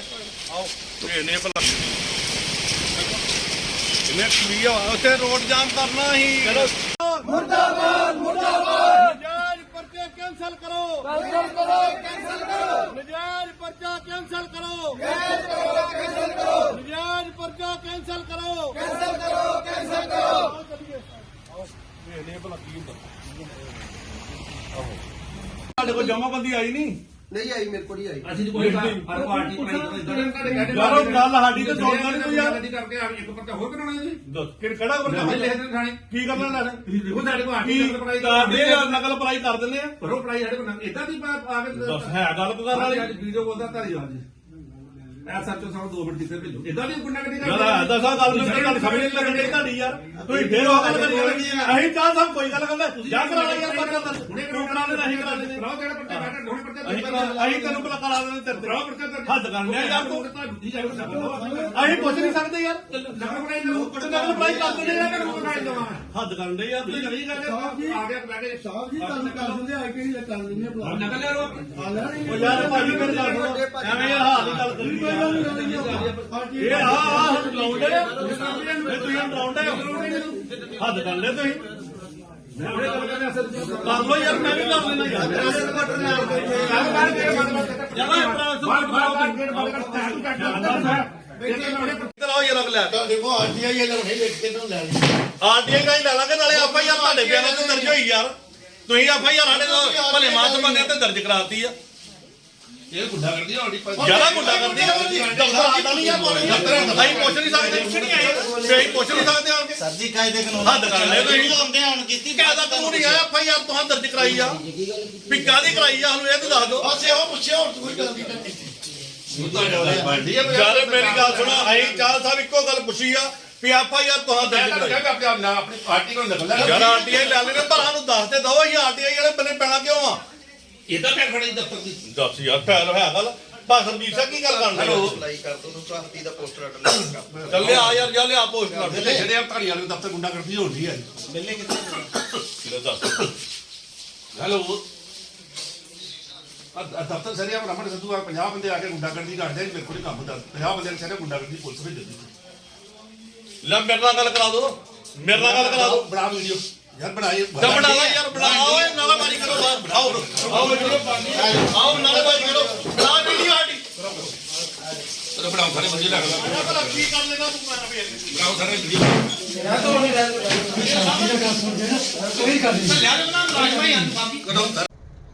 ਇਹਨੇ ਭਲਾ ਇਹਨੇ ਕੁੜੀ ਉੱਥੇ ਰੋਡ ਜਾਮ ਕਰਨਾ ਹੀ ਮੁਰਦਾਬਾਦ ਮੁਰਦਾਬਾਦ ਨਜਾਇਜ਼ ਪਰਚੇ ਕੈਂਸਲ ਕਰੋ ਕੈਂਸਲ ਕਰੋ ਕੈਂਸਲ ਕਰੋ ਨਜਾਇਜ਼ ਪਰਚਾ ਕੈਂਸਲ ਕਰੋ ਕੈਂਸਲ ਕਰੋ ਕੈਂਸਲ ਕਰੋ ਨਜਾਇਜ਼ ਪਰਚਾ ਕੈਂਸਲ ਕਰੋ ਕੈਂਸਲ ਕਰੋ ਕੈਂਸਲ ਕਰੋ ਇਹਨੇ ਭਲਾ ਕੀ ਹੁੰਦਾ ਸਾਡੇ ਕੋਲ ਜਮਾਬੰਦੀ ਆਈ ਨਹੀਂ ਨਹੀਂ ਆਈ ਮੇਰੇ ਕੋਲ ਨਹੀਂ ਆਈ। ਅਸੀਂ ਤਾਂ ਕੋਈ ਹਰ ਪਾਰਟੀ ਬਣਾਈ ਯਾਰੋ ਗੱਲ ਸਾਡੀ ਤੇ ਜੋੜਨਾ ਨਹੀਂ ਕੋਈ ਯਾਰ। ਕਰਕੇ ਆ ਇੱਕ ਪੱਤਾ ਹੋਰ ਕਰਾਉਣਾ ਜੀ। ਦੱਸ ਕਿ ਕਿਹੜਾ ਬੰਦਾ ਥਾਣੇ ਕੀ ਕਰਨਾ ਲੈਣਾ? ਦੇਖੋ ਸਾਡੇ ਕੋਲ ਕੀ ਆਰਟੀ ਪੜਾਈ ਕਰਦੇ ਆ ਨਕਲ ਪੜਾਈ ਕਰ ਦਿੰਦੇ ਆ। ਪਰੋ ਪੜਾਈ ਸਾਡੇ ਕੋਲ ਇਦਾਂ ਦੀ ਬਾਤ ਆਵੇ ਦੱਸ ਹੈ ਗੱਲ ਕੋ ਕਰਨ ਵਾਲੀ ਅੱਜ ਵੀਡੀਓ ਬੋਲਦਾ ਧਾਰੀ ਆ ਜੀ। ਐ ਸੱਚੋ ਸਾਨੂੰ 2 ਮਿੰਟ ਦਿੱਤੇ ਭੇਜੋ। ਇਦਾਂ ਦੀ ਗੁੰਡਾ ਕਦੀ ਯਾਰ ਹੈ ਦੱਸਾਂ ਗੱਲ ਨੂੰ ਗੱਲ ਸਮਝ ਨਹੀਂ ਲੱਗਣੀ ਤੁਹਾਡੀ ਯਾਰ। ਤੁਸੀਂ ਫੇਰ ਉਹ ਗੱਲ ਕਰੀ ਅਸੀਂ ਚਾਹ ਸਭ ਕੋਈ ਗੱਲ ਕਰਦੇ ਜਾ ਕਰਾ ਲੈ ਯਾਰ ਪਰਚਾ ਦੱਸ ਤੂੰ ਕਰਾ ਲੈ ਨਹੀਂ ਕਰਾ ਦੇ ਕਰਾਓ ਜਿਹੜਾ ਬੈਠਾ ਅਸੀਂ ਤੈਨੂੰ ਕਰਾ ਦੇਣੇ ਤੇਰੇ ਹੱਦ ਯਾਰ ਤੂੰ। ਅਸੀਂ ਪੁੱਛ ਨਹੀਂ ਸਕਦੇ ਯਾਰ। ਬਣਾਈ ਕਰ ਦਿੰਦੇ ਯਾਰ ਬਣਾਈ ਹੱਦ ਕਰਨ ਦੇ ਯਾਰ ਤੁਸੀਂ ਨਹੀਂ ਕਰਦੇ ਆ ਗਿਆ ਬੈ ਕੇ। ਸਾਹਿਬ ਜੀ ਤੁਹਾਨੂੰ ਕਰ ਦਿੰਦੇ ਆ ਕਿਹੜੀ ਕਰ ਲੈਂਦੇ ਆ। ਲੈ ਲਓ। ਉਹ ਯਾਰ ਭਾਜੀ ਮੇਰੇ ਨਾਲ ਐਵੇਂ ਯਾਰ ਹਾਲ ਦੀ ਗੱਲ ਕਰੀ ਇਹ ਆ ਆ। ਲਾਉਂਦੇ ਇਹ ਤੁਸੀਂ ਲਾਉਂਦੇ ਹੱਦ ਕਰ ਲੈ ਤੁਸੀਂ। ਕਰ ਲੋ ਯਾਰ ਮੈਂ ਵੀ ਲੈਣਾ ਯਾਰ। ਕੇ ਲੈ। ਲਈ ਆਰਟੀਆਈ ਕਾ ਹੀ ਲੈ ਲਾਂਗੇ ਨਾਲੇ ਆਪਾਂ ਯਾਰ ਤੁਹਾਡੇ ਤੇ ਦਰਜ ਹੋਈ ਯਾਰ। ਤੁਸੀਂ ਆਪਾਂ ਯਾਰ ਸਾਡੇ ਭਲੇ ਮਾਤ ਬੰਦੇ ਤੇ ਦਰਜ ਕਰਾਤੀ ਆ। ਇਹ ਗੁੱਡਾ ਕਰਦੀ ਆ ਆਡੀ ਜ਼ਿਆਦਾ ਗੁੰਡਾ ਕਰਦੀ ਆ ਦਫਤਰ ਸਾਡਾ ਨਹੀਂ ਆ ਦਫਤਰ ਅਸੀਂ ਪੁੱਛ ਨਹੀਂ ਸਕਦੇ ਕੁਛ ਨਹੀਂ ਆਏ। ਅਸੀਂ ਪੁੱਛ ਨਹੀਂ ਸਕਦੇ ਆਣ ਕੇ। ਸਰ ਜੀ ਕਾਇਦੇ ਕਾਨੂੰਨ ਹੱਦ ਕਰ ਲਿਆ ਤੁਸੀਂ। ਹੁੰਦੇ ਹੁਣ ਕੀਤੀ? ਕਾਹਦਾ ਕਾਨੂੰਨ ਹੀ ਆ ਆਪਾਂ ਯਾਰ ਤੁਹਾਂ ਦਰਜ ਕਰਾਈ ਆ। ਵੀ ਕਾਹਦੀ ਕਰਾਈ ਆ ਸਾਨੂੰ ਇਹ ਤਾਂ ਦੱਸ ਦਿਓ। ਬਸ ਇਹੋ ਪੁੱਛਿਆ ਹੋਰ ਕੋਈ ਗੱਲ ਨਹੀਂ ਕਰਨੀ। ਯਾਰ ਮੇਰੀ ਗੱਲ ਸੁਣੋ ਅਸੀਂ ਚਾਲ ਸਾਹਿਬ ਇੱਕੋ ਗੱਲ ਪੁੱਛੀ ਆ ਵੀ ਆਪਾਂ ਯਾਰ ਤੁਹਾਂ ਦਰਜ ਕਰਾਈ। ਆਪਣੀ ਪਾਰਟੀ ਕੋਲ ਨਕਲ ਲੈ। ਯਾਰ ਆਰਟੀਆਈ ਲੈ ਲੈਣੇ ਪਰ ਸਾਨੂੰ ਦੱਸ ਤੇ ਦਿਓ ਅਸੀਂ ਆਰਟੀਆਈ ਵਾਲੇ ਬੰਨੇ ਪੈਣਾ ਕਿਉਂ ਆ? ਇਹਦਾ ਮੈਂ ਖੜੀ ਦਫ਼ਤਰ ਦੀ ਦੱਸ ਯਾਰ ਫੈਲ ਹੈ ਗੱਲ ਬਸ ਸਰਜੀਤ ਸਿੰਘ ਕੀ ਗੱਲ ਕਰਨ ਹੈਲੋ। ਅਪਲਾਈ ਕਰ ਦੋ ਨੂੰ ਚਾਹਤੀ ਦਾ ਪੋਸਟਰ ਅਟਲ ਚੱਲੇ ਆ ਯਾਰ ਜਾ ਲਿਆ ਪੋਸਟ ਕਰ ਦੇ ਜਿਹੜੇ ਆ ਧਾਰੀ ਵਾਲੇ ਦਫ਼ਤਰ ਗੁੰਡਾ ਕਰਦੀ ਹੋਣੀ ਹੈ ਬਿੱਲੇ ਕਿੱਥੇ ਲੈ ਦੱਸ? ਹੈਲੋ ਆ ਦਫ਼ਤਰ ਸਰੀਆ ਰਮਣ ਸੰਧੂ ਆ 50 ਬੰਦੇ ਆ ਕੇ ਗੁੰਡਾ ਕਰਦੀ ਕਰਦੇ ਮੇਰੇ ਕੋਲ ਹੀ ਕੰਮ ਦਾ 50 ਬੰਦੇ ਨੇ ਸਾਰੇ ਗੁੰਡਾ ਕਰਦੀ ਪੁਲਿਸ ਭੇਜ ਦਿੱਤੀ। ਲੈ ਮੇਰੇ ਨਾਲ ਗੱਲ ਕਰਾ ਦੋ। ਮੇਰੇ ਨਾਲ ਗੱਲ ਕਰਾ ਦੋ। ਬਣਾ ਵੀਡੀਓ। ਯਾਰ ਬਣਾਏ ਤਾਂ ਬਣਾਵਾ ਯਾਰ ਬਣਾਓ। ਓਏ ਨਾਲਾਬਾਜ਼ੀ ਕਰੋ ਬਾਹਰ। ਬਣਾਓ। ਆਓ ਵੀਡੀਓ ਪਾਣੀ। ਆਓ ਨਾਲਾਬਾਜ਼ੀ ਕਰੋ। ਬਣਾ ਵੀਡੀਓ ਸਾਡੀ। ਚਲੋ ਬਣਾਓ ਸਾਰੇ ਬੰਦੇ ਲੱਗ ਲਾ ਮੈਂ ਭਲਾ ਕੀ ਕਰ ਲੈਣਾ ਤੂੰ ਮੈਂ ਵੀ ਬਣਾਓ ਸਾਰੇ ਵੀਡੀਓ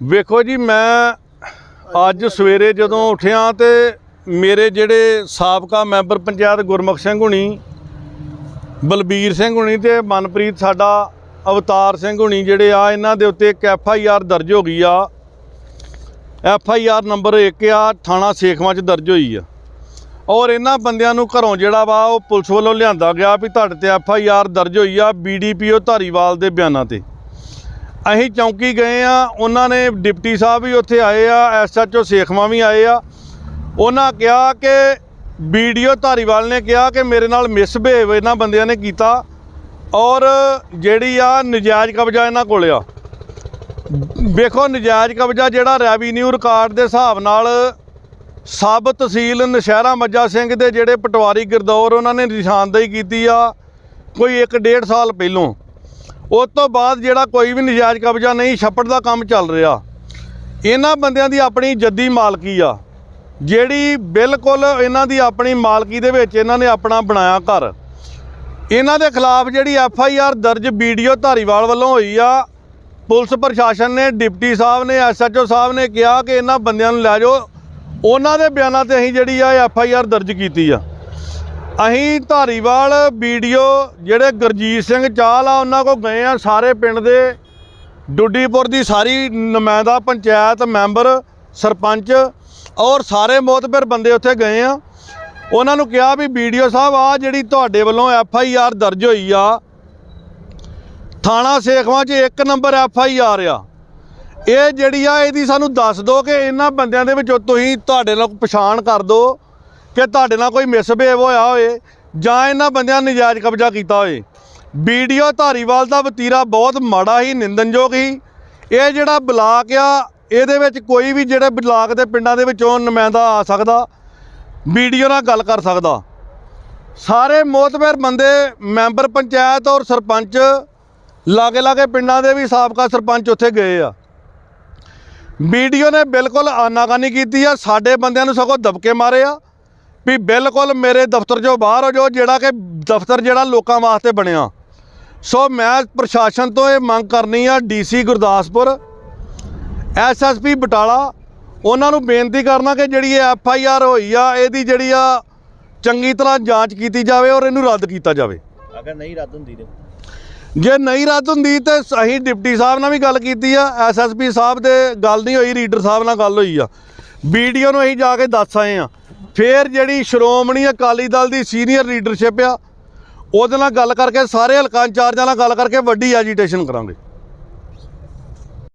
ਵੇਖੋ ਜੀ ਮੈਂ ਅੱਜ ਸਵੇਰੇ ਜਦੋਂ ਉੱਠਿਆ ਤੇ ਮੇਰੇ ਜਿਹੜੇ ਸਾਬਕਾ ਮੈਂਬਰ ਪੰਚਾਇਤ ਗੁਰਮੁਖ ਸਿੰਘ ਹੁਣੀ ਬਲਬੀਰ ਸਿੰਘ ਹੁਣੀ ਤੇ ਮਨਪ੍ਰੀਤ ਸਾਡਾ ਅਵਤਾਰ ਸਿੰਘ ਹੁਣੀ ਜਿਹੜੇ ਆ, ਇਹਨਾਂ ਦੇ ਉੱਤੇ ਇੱਕ ਐਫ ਆਈ ਆਰ ਦਰਜ ਹੋ ਗਈ ਆ। ਐਫ ਆਈ ਆਰ ਨੰਬਰ 1 ਆ, ਥਾਣਾ ਸੇਖਵਾਂ 'ਚ ਦਰਜ ਹੋਈ ਆ। ਔਰ ਇਹਨਾਂ ਬੰਦਿਆਂ ਨੂੰ ਘਰੋਂ ਜਿਹੜਾ ਵਾ, ਉਹ ਪੁਲਿਸ ਵੱਲੋਂ ਲਿਆਂਦਾ ਗਿਆ ਵੀ ਤੁਹਾਡੇ ਤੇ ਐਫ ਆਈ ਆਰ ਦਰਜ ਹੋਈ ਆ ਬੀਡੀਪੀਓ ਧਾਰੀਵਾਲ ਦੇ ਬਿਆਨਾਂ ਤੇ। ਅਸੀਂ ਚੌਂਕੀ ਗਏ ਆ, ਉਹਨਾਂ ਨੇ ਡਿਪਟੀ ਸਾਹਿਬ ਵੀ ਉੱਥੇ ਆਏ ਆ ਐਸਐਚਓ ਸੇਖਵਾਂ ਵੀ ਆਏ ਆ। ਉਹਨਾਂ ਕਿਹਾ ਕਿ ਵੀਡੀਓ ਧਾਰੀਵਾਲ ਨੇ ਕਿਹਾ ਕਿ ਮੇਰੇ ਨਾਲ ਮਿਸਬਿਹੇਵ ਇਹਨਾਂ ਬੰਦਿਆਂ ਨੇ ਕੀਤਾ। ਔਰ ਜਿਹੜੀ ਆ ਨਜਾਇਜ਼ ਕਬਜ਼ਾ ਇਹਨਾਂ ਕੋਲ ਆ। ਵੇਖੋ, ਨਜਾਇਜ਼ ਕਬਜ਼ਾ ਜਿਹੜਾ ਰੈਵਨਿਊ ਰਿਕਾਰਡ ਦੇ ਹਿਸਾਬ ਨਾਲ ਸਬ ਤਹਿਸੀਲ ਨਸ਼ਹਿਰਾ ਮੱਜਾ ਸਿੰਘ ਦੇ ਜਿਹੜੇ ਪਟਵਾਰੀ ਗਿਰਦੌਰ ਉਹਨਾਂ ਨੇ ਨਿਸ਼ਾਨਦੇਹੀ ਕੀਤੀ ਆ ਕੋਈ 1.5 ਸਾਲ ਪਹਿਲੋਂ। ਉਸ ਤੋਂ ਬਾਅਦ ਜਿਹੜਾ ਕੋਈ ਵੀ ਨਜਾਇਜ਼ ਕਬਜ਼ਾ ਨਹੀਂ, ਛੱਪੜ ਦਾ ਕੰਮ ਚੱਲ ਰਿਹਾ। ਇਹਨਾਂ ਬੰਦਿਆਂ ਦੀ ਆਪਣੀ ਜੱਦੀ ਮਾਲਕੀ ਆ। ਜਿਹੜੀ ਬਿਲਕੁਲ ਇਹਨਾਂ ਦੀ ਆਪਣੀ ਮਾਲਕੀ ਦੇ ਵਿੱਚ ਇਹਨਾਂ ਨੇ ਆਪਣਾ ਬਣਾਇਆ ਘਰ। ਇਹਨਾਂ ਦੇ ਖਿਲਾਫ ਜਿਹੜੀ ਐਫ ਆਈ ਆਰ ਦਰਜ ਵੀਡੀਓ ਧਾਰੀਵਾਲ ਵੱਲੋਂ ਹੋਈ ਆ, ਪੁਲਿਸ ਪ੍ਰਸ਼ਾਸਨ ਨੇ, ਡਿਪਟੀ ਸਾਹਿਬ ਨੇ, ਐਸ ਐਚ ਓ ਸਾਹਿਬ ਨੇ ਕਿਹਾ ਕਿ ਇਹਨਾਂ ਬੰਦਿਆਂ ਨੂੰ ਲੈ ਜਾਓ। ਉਹਨਾਂ ਦੇ ਬਿਆਨਾਂ ਤੇ ਅਸੀਂ ਜਿਹੜੀ ਆ ਐਫ ਆਈ ਆਰ ਦਰਜ ਕੀਤੀ ਆ। ਅਸੀਂ ਧਾਰੀਵਾਲ ਵੀਡੀਓ ਜਿਹੜੇ ਗੁਰਜੀਤ ਸਿੰਘ ਚਾਹਲ ਆ, ਉਹਨਾਂ ਕੋਲ ਗਏ ਆ ਸਾਰੇ ਪਿੰਡ ਦੇ। ਡੁੱਡੀਪੁਰ ਦੀ ਸਾਰੀ ਨੁਮਾਇੰਦਾ ਪੰਚਾਇਤ ਮੈਂਬਰ, ਸਰਪੰਚ ਔਰ ਸਾਰੇ ਮੋਤਬਰ ਬੰਦੇ ਉੱਥੇ ਗਏ ਆ। ਉਹਨਾਂ ਨੂੰ ਕਿਹਾ ਵੀ ਵੀਡੀਓ ਸਾਹਿਬ ਆ ਜਿਹੜੀ ਤੁਹਾਡੇ ਵੱਲੋਂ ਐਫ ਆਈ ਆਰ ਦਰਜ ਹੋਈ ਆ, ਥਾਣਾ ਸੇਖਵਾਂ 'ਚ ਇੱਕ ਨੰਬਰ ਐਫ ਆਈ ਆਰ ਆ। ਇਹ ਜਿਹੜੀ ਆ, ਇਹਦੀ ਸਾਨੂੰ ਦੱਸ ਦਿਓ ਕਿ ਇਹਨਾਂ ਬੰਦਿਆਂ ਦੇ ਵਿੱਚੋਂ ਤੁਸੀਂ ਤੁਹਾਡੇ ਨਾਲ ਪਛਾਣ ਕਰ ਦਿਓ ਕਿ ਤੁਹਾਡੇ ਨਾਲ ਕੋਈ ਮਿਸਬਿਹੇਵ ਹੋਇਆ ਹੋਏ ਜਾਂ ਇਹਨਾਂ ਬੰਦਿਆਂ ਨੇ ਨਜਾਇਜ਼ ਕਬਜ਼ਾ ਕੀਤਾ ਹੋਏ ਵੀਡੀਓ ਧਾਰੀਵਾਲ ਦਾ ਵਤੀਰਾ ਬਹੁਤ ਮਾੜਾ ਹੀ ਨਿੰਦਨਯੋਗ ਹੀ ਇਹ ਜਿਹੜਾ ਬਲਾਕ ਆ, ਇਹਦੇ ਵਿੱਚ ਕੋਈ ਵੀ ਜਿਹੜੇ ਬਲਾਕ ਦੇ ਪਿੰਡਾਂ ਦੇ ਵਿੱਚੋਂ ਨੁਮਾਇੰਦਾ ਆ ਸਕਦਾ। ਵੀਡੀਓ ਨਾਲ ਗੱਲ ਕਰ ਸਕਦਾ। ਸਾਰੇ ਮੋਤਬਰ ਬੰਦੇ, ਮੈਂਬਰ ਪੰਚਾਇਤ ਔਰ ਸਰਪੰਚ ਲਾਗੇ ਲਾਗੇ ਪਿੰਡਾਂ ਦੇ ਵੀ ਸਾਬਕਾ ਸਰਪੰਚ ਉੱਥੇ ਗਏ ਆ। ਵੀਡੀਓ ਨੇ ਬਿਲਕੁਲ ਆਨਾਕਾਨੀ ਕੀਤੀ ਆ, ਸਾਡੇ ਬੰਦਿਆਂ ਨੂੰ ਸਗੋਂ ਦਬਕੇ ਮਾਰੇ ਆ ਵੀ ਬਿਲਕੁਲ ਮੇਰੇ ਦਫ਼ਤਰ ਚੋਂ ਬਾਹਰ ਹੋ ਜਾਓ, ਜਿਹੜਾ ਕਿ ਦਫ਼ਤਰ ਜਿਹੜਾ ਲੋਕਾਂ ਵਾਸਤੇ ਬਣਿਆ। ਸੋ ਮੈਂ ਪ੍ਰਸ਼ਾਸਨ ਤੋਂ ਇਹ ਮੰਗ ਕਰਨੀ ਆ, ਡੀਸੀ ਗੁਰਦਾਸਪੁਰ ਐਸਐਸਪੀ ਬਟਾਲਾ ਉਹਨਾਂ ਨੂੰ ਬੇਨਤੀ ਕਰਨਾ ਕਿ ਜਿਹੜੀ ਇਹ ਐਫ ਆਈ ਆਰ ਹੋਈ ਆ ਇਹਦੀ ਜਿਹੜੀ ਆ ਚੰਗੀ ਤਰ੍ਹਾਂ ਜਾਂਚ ਕੀਤੀ ਜਾਵੇ ਔਰ ਇਹਨੂੰ ਰੱਦ ਕੀਤਾ ਜਾਵੇ। ਅਗਰ ਨਹੀਂ ਰੱਦ ਹੁੰਦੀ ਤੇ? ਜੇ ਨਹੀਂ ਰੱਦ ਹੁੰਦੀ ਤੇ ਅਸੀਂ ਡਿਪਟੀ ਸਾਹਿਬ ਨਾਲ ਵੀ ਗੱਲ ਕੀਤੀ ਆ ਐਸਐਸਪੀ ਸਾਹਿਬ ਦੇ ਗੱਲ ਨਹੀਂ ਹੋਈ ਰੀਡਰ ਸਾਹਿਬ ਨਾਲ ਗੱਲ ਹੋਈ ਆ। ਵੀਡੀਓ ਨੂੰ ਅਸੀਂ ਜਾ ਕੇ ਦੱਸ ਆਏ ਆ। ਫੇਰ ਜਿਹੜੀ ਸ਼੍ਰੋਮਣੀ ਅਕਾਲੀ ਦਲ ਦੀ ਸੀਨੀਅਰ ਲੀਡਰਸ਼ਿਪ ਆ ਉਹਦੇ ਨਾਲ ਗੱਲ ਕਰਕੇ ਸਾਰੇ ਹਲਕਾ ਇੰਚਾਰਜਾਂ ਨਾਲ ਗੱਲ ਕਰਕੇ ਵੱਡੀ ਐਜੀਟੇਸ਼ਨ ਕਰਾਂਗੇ।